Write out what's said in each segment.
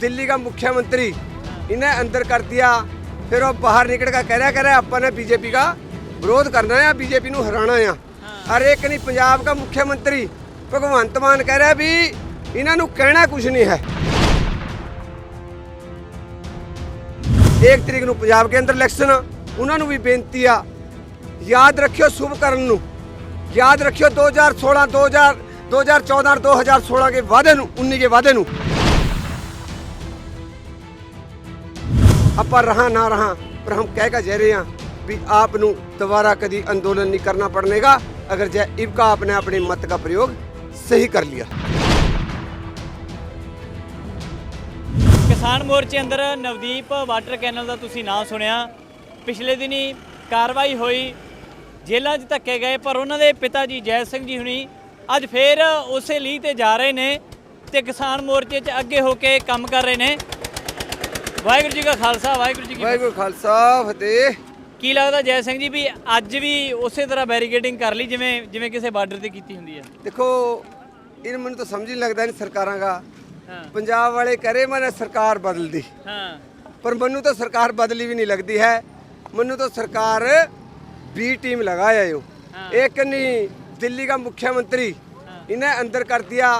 दिल्ली का मुख्यमंत्री इन्हें अंदर कर दिया फिर वो बाहर निकल कर कह रहा कह रहा अपन ने बीजेपी का विरोध करना है बीजेपी ਨੂੰ ਹਰਾਣਾ ਆ ਅਰ ਇੱਕ ਨਹੀਂ ਪੰਜਾਬ ਦਾ ਮੁੱਖ ਮੰਤਰੀ ਭਗਵੰਤ ਮਾਨ ਕਹਿ ਰਿਹਾ ਵੀ ਇਹਨਾਂ ਨੂੰ ਕਹਿਣਾ ਕੁਝ ਨਹੀਂ ਹੈ ਇੱਕ ਤਰੀਕ ਨੂੰ ਪੰਜਾਬ ਦੇ ਅੰਦਰ ਇਲੈਕਸ਼ਨ ਆ ਉਹਨਾਂ ਨੂੰ ਵੀ ਬੇਨਤੀ ਆ ਯਾਦ ਰੱਖਿਓ ਸ਼ੁਭ ਕਰਨ ਨੂੰ ਯਾਦ ਰੱਖਿਓ 2016 2000 2014 ਔਰ 2016 ਕੇ ਵਾਅਦੇ ਨੂੰ 19 ਕੇ ਵਾਅਦੇ ਨੂੰ ਆਪਾਂ ਰਹਾ ਨਾ ਰਹਾ, ਪਰ ਹਮ ਕਹਿ ਕੇ ਜਾ ਰਹੇ ਹਾਂ ਵੀ ਆਪ ਨੂੰ ਦੁਬਾਰਾ ਕਦੀ ਅੰਦੋਲਨ ਨਹੀਂ ਕਰਨਾ ਪੜਨੇਗਾ, ਅਗਰ ਜੈ ਇਬਕਾ ਆਪਨੇ ਆਪਣੇ ਮਤ ਦਾ ਪ੍ਰਯੋਗ ਸਹੀ ਕਰ ਲਿਆ। ਕਿਸਾਨ ਮੋਰਚੇ ਅੰਦਰ ਨਵਦੀਪ ਵਾਟਰ ਕੈਨਲ ਦਾ ਤੁਸੀਂ ਨਾਂ ਸੁਣਿਆ। ਪਿਛਲੇ ਦਿਨੀ ਕਾਰਵਾਈ ਹੋਈ, ਜੇਲ੍ਹਾਂ 'ਚ ਧੱਕੇ ਗਏ, ਪਰ ਉਹਨਾਂ ਦੇ ਪਿਤਾ ਜੀ ਜੈ ਸਿੰਘ ਜੀ ਹੁਣੀ ਅੱਜ ਫੇਰ ਉਸੇ ਲੀਹ ਤੇ ਜਾ ਰਹੇ ਨੇ ਤੇ ਕਿਸਾਨ ਮੋਰਚੇ 'ਚ ਅੱਗੇ ਹੋ ਕੇ ਕੰਮ ਕਰ ਰਹੇ ਨੇ। ਵਾਹਿਗੁਰੂ ਜੀ ਕਾ ਖਾਲਸਾ ਵਾਹਿਗੁਰੂ ਜੀ ਕੀ ਫਤਿਹ। ਵਾਹਿਗੁਰੂ ਖਾਲਸਾ ਫਤਿਹ ਕੀ ਲੱਗਦਾ ਜੈ ਸਿੰਘ ਜੀ ਵੀ ਅੱਜ ਵੀ ਉਸੇ ਤਰ੍ਹਾਂ ਬੈਰੀਕੇਡਿੰਗ ਕਰ ਲਈ ਜਿਵੇਂ ਜਿਵੇਂ ਕਿਸੇ ਬਾਰਡਰ ਤੇ ਕੀਤੀ ਹੁੰਦੀ ਹੈ ਦੇਖੋ ਇਹ ਮੈਨੂੰ ਤਾਂ ਸਮਝ ਹੀ ਨਹੀਂ ਲੱਗਦਾ ਨਹੀਂ ਸਰਕਾਰਾਂ ਦਾ ਹਾਂ ਪੰਜਾਬ ਵਾਲੇ ਕਰੇ ਮਨ ਸਰਕਾਰ ਬਦਲਦੀ ਹਾਂ ਪਰ ਮੈਨੂੰ ਤਾਂ ਸਰਕਾਰ ਬਦਲੀ ਵੀ ਨਹੀਂ ਲੱਗਦੀ ਹੈ ਮੈਨੂੰ ਤਾਂ ਸਰਕਾਰ बी टीम लगाया यो हाँ। एक नहीं दिल्ली का मुख्यमंत्री इन्हें अंदर कर दिया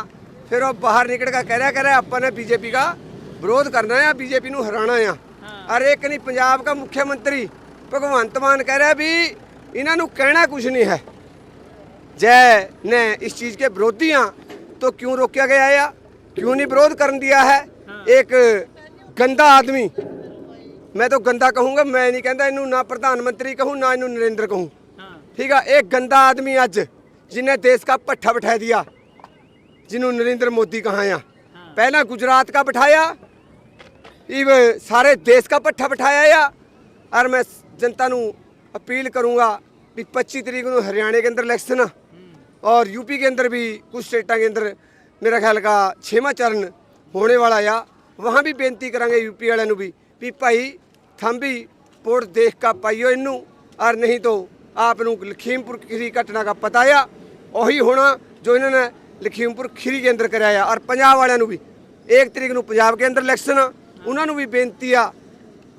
फिर वो बाहर निकल कर कह रहा कह रहा अपन ने बीजेपी का विरोध करना है बीजेपी ਨੂੰ ਹਰਾਣਾ ਆ ਔਰ ਇੱਕ ਨਹੀਂ ਪੰਜਾਬ ਦਾ ਮੁੱਖ ਮੰਤਰੀ ਭਗਵੰਤ ਮਾਨ ਕਹਿ ਰਿਹਾ ਵੀ ਇਹਨਾਂ ਨੂੰ ਕਹਿਣਾ ਕੁਝ ਨਹੀਂ ਹੈ जय ने इस चीज के विरोधी हैं तो क्यों रोका गया या क्यों नहीं विरोध कर दिया है एक गंदा आदमी मैं तो गंदा कहूंगा मैं नहीं कहता इनू ना प्रधानमंत्री कहूं ना इनू नरेंद्र कहूं ਹਾਂ ठीक है एक गंदा आदमी आज जिन्हें देश का पट्टा बिठा दिया जिन्होंने नरेंद्र मोदी कहा या पहला गुजरात का बिठाया इव सारे देश का पट्टा बिठाया या और मैं जनता ਨੂੰ अपील करूंगा भी 25 तरीक ਨੂੰ हरियाणा के अंदर इलेक्शन आ और यूपी के अंदर भी कुछ स्टेटा के अंदर मेरा ख्याल का छेवां चरण होने वाला आ वहाँ भी बेनती करांगे यूपी वाले ਨੂੰ भी ਵੀ ਭਾਈ ਥੰਮ ਵੀ ਵੋਟ ਦੇਖ ਕੇ ਪਾਈਓ ਇਹਨੂੰ ਔਰ ਨਹੀਂ तो ਆਪ ਨੂੰ ਲਖੀਮਪੁਰ ਖੀਰੀ ਘਟਨਾ ਦਾ ਪਤਾ ਆ ਉਹੀ ਹੋਣਾ ਜੋ ਇਹਨਾਂ ਨੇ ਲਖੀਮਪੁਰ ਖੀਰੀ ਕੇ ਅੰਦਰ ਕਰਾਇਆ ਔਰ ਪੰਜਾਬ ਵਾਲਿਆਂ ਨੂੰ ਵੀ 1 ਤਰੀਕ ਨੂੰ ਪੰਜਾਬ ਦੇ ਅੰਦਰ ਇਲੈਕਸ਼ਨ ਆ ਉਹਨਾਂ ਨੂੰ ਵੀ ਬੇਨਤੀ ਆ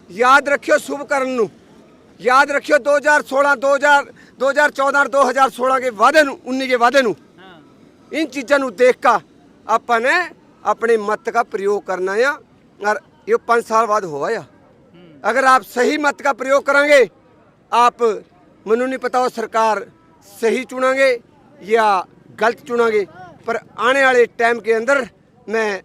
ਯਾਦ ਰੱਖਿਓ ਸ਼ੁਭ ਕਰਨ ਨੂੰ ਯਾਦ ਰੱਖਿਓ 2016 2000 2014 ਔਰ 2016 ਕੇ ਵਾਅਦੇ ਨੂੰ 19 ਕੇ ਵਾਅਦੇ ਨੂੰ ਹਾਂ इन चीज़ों ਨੂੰ देख का ਆਪਾਂ ਨੇ ਆਪਣੇ मत का प्रयोग करना है और ये पाँच साल बाद हुआ या अगर आप सही मत का प्रयोग करेंगे आप मनु नहीं पता हो सरकार सही चुनांगे या गलत चुनांगे पर आने वाले टाइम के अंदर मैं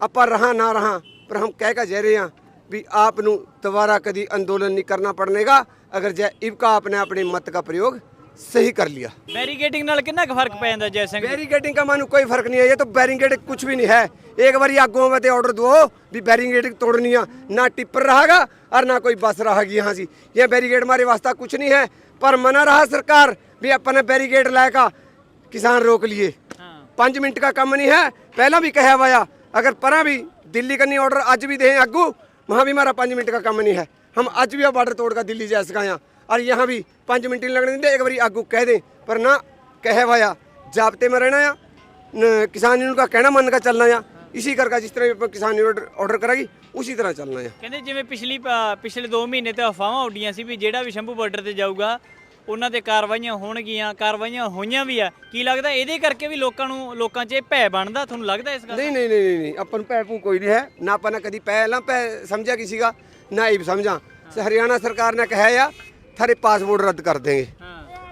ਆਪਾਂ ਰਹਾ ਨਾ ਰਹਾ ਪਰ ਹਮ ਕਹਿ ਕੇ ਜਾ ਰਹੇ ਹਾਂ ਵੀ ਆਪ ਨੂੰ ਦੁਬਾਰਾ ਕਦੀ ਅੰਦੋਲਨ ਨਹੀਂ ਕਰਨਾ ਪੜਨੇਗਾ ਅਗਰ ਜੈ ਇਬਕਾ ਆਪਨੇ ਆਪਣੇ ਮਤ ਦਾ ਪ੍ਰਯੋਗ सही कर लिया ਬੈਰੀਕੇਡਿੰਗ ਨਾਲ ਕਿੰਨਾ ਕੁ ਫਰਕ ਪੈ ਜਾਂਦਾ ਜੈ ਸਿੰਘ ਜੀ? बैरिकेडिंग का मानो कोई फर्क नहीं है ये तो बैरिकेड कुछ भी नहीं है एक बार आगों में तो ऑर्डर दो भी बैरिकेड तोड़नी है ना टिप्पर रहेगा और ना कोई बस रहेगी यहाँ से ये बैरिकेड हमारे वास्ते कुछ नहीं है पर मना रहा सरकार भी अपने बैरिकेड लाएगा किसान रोक लिए ਹਾਂ पाँच मिनट का कम नहीं है पहला भी कहा हुआ अगर परा भी दिल्ली का नहीं ऑर्डर आज भी दें आगू वहाँ भी हमारा पाँच मिनट का कम नहीं है हम आज भी बॉर्डर तोड़ कर दिल्ली जा सका यहाँ और यहाँ भी पाँच मिनट नहीं लगने देंगे एक बार आगू कह दें पर ना कहे हुआ जाबते में रहना या न- किसान यूनियन का कहना मन का चलना या इसी करके जिस तरह अपन किसान यूनियन ऑर्डर करेगी उसी तरह चलना है ਕਹਿੰਦੇ ਜਿਵੇਂ ਪਿਛਲੀ ਪ- ਪਿਛਲੇ 2 ਮਹੀਨੇ ਤੇ ਅਫਵਾਹਾਂ ਉੱਡੀਆਂ ਸੀ ਵੀ ਜਿਹੜਾ ਵੀ ਸ਼ੰਭੂ ਬਾਰਡਰ ਤੇ ਜਾਊਗਾ ਉਹਨਾਂ ਤੇ ਕਾਰਵਾਈਆਂ ਹੋਣਗੀਆਂ ਕਾਰਵਾਈਆਂ ਹੋਈਆਂ ਵੀ ਆ। ਕੀ ਲੱਗਦਾ ਇਹਦੇ ਕਰਕੇ ਵੀ ਲੋਕਾਂ ਨੂੰ ਲੋਕਾਂ 'ਚ ਇਹ ਭੈ ਬਣਦਾ? ਤੁਹਾਨੂੰ ਲੱਗਦਾ ਇਸ ਗੱਲ ਨਹੀਂ ਨਹੀਂ ਨਹੀਂ ਨਹੀਂ- ਆਪਾਂ ਨੂੰ ਭੈ ਭੂ ਕੋਈ ਨਹੀਂ ਹੈ। ਨਾ ਆਪਾਂ ਨੇ ਕਦੀ ਪੈ ਲਾ ਪੈ ਸਮਝਿਆ ਕਿਸੇ ਦਾ ਨਾ ਇਹ ਸਮਝਾਂ। ਸ- ਹਰਿਆਣਾ ਸਰਕਾਰ ਨੇ ਕਿਹਾ ਆ ਥਾਰੇ ਪਾਸਪੋਰਟ ਰੱਦ ਕਰ ਦੇਗੇ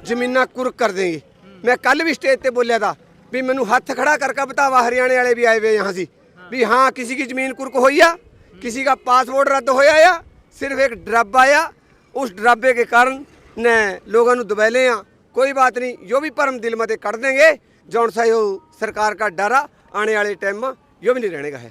ਜ਼ਮੀਨਾਂ ਕੁਰਕ ਕਰ ਦੇਗੇ ਮੈਂ ਕੱਲ ਵੀ ਸਟੇਜ ਤੇ ਬੋਲਿਆ ਦਾ ਵੀ ਮੈਨੂੰ ਹੱਥ ਖੜਾ ਕਰਕੇ ਬਤਾਵਾ ਹਰਿਆਣੇ ਵਾਲੇ ਵੀ ਆਏ ਵੇ ਯਹਾਂ ਸੀ। ਵੀ ਹਾਂ ਕਿਸੇ ਦੀ ਜ਼ਮੀਨ ਕੁਰਕ ਹੋਈ ਆ ਕਿਸੇ ਦਾ ਪਾਸਪੋਰਟ ਰੱਦ ਹੋਇਆ ਆ ਸਿਰਫ ਇੱਕ ਡਰਾਬਾ ਆ ਉਸ ਡਰਾਬੇ ਦੇ ਕਾਰਨ ने लोगों ਨੂੰ दबैले ਆ कोई बात नहीं जो भी परम दिल मते कट देंगे जौन सा यो सरकार का डरा आने वाले टाइम में यो भी नहीं रहने का है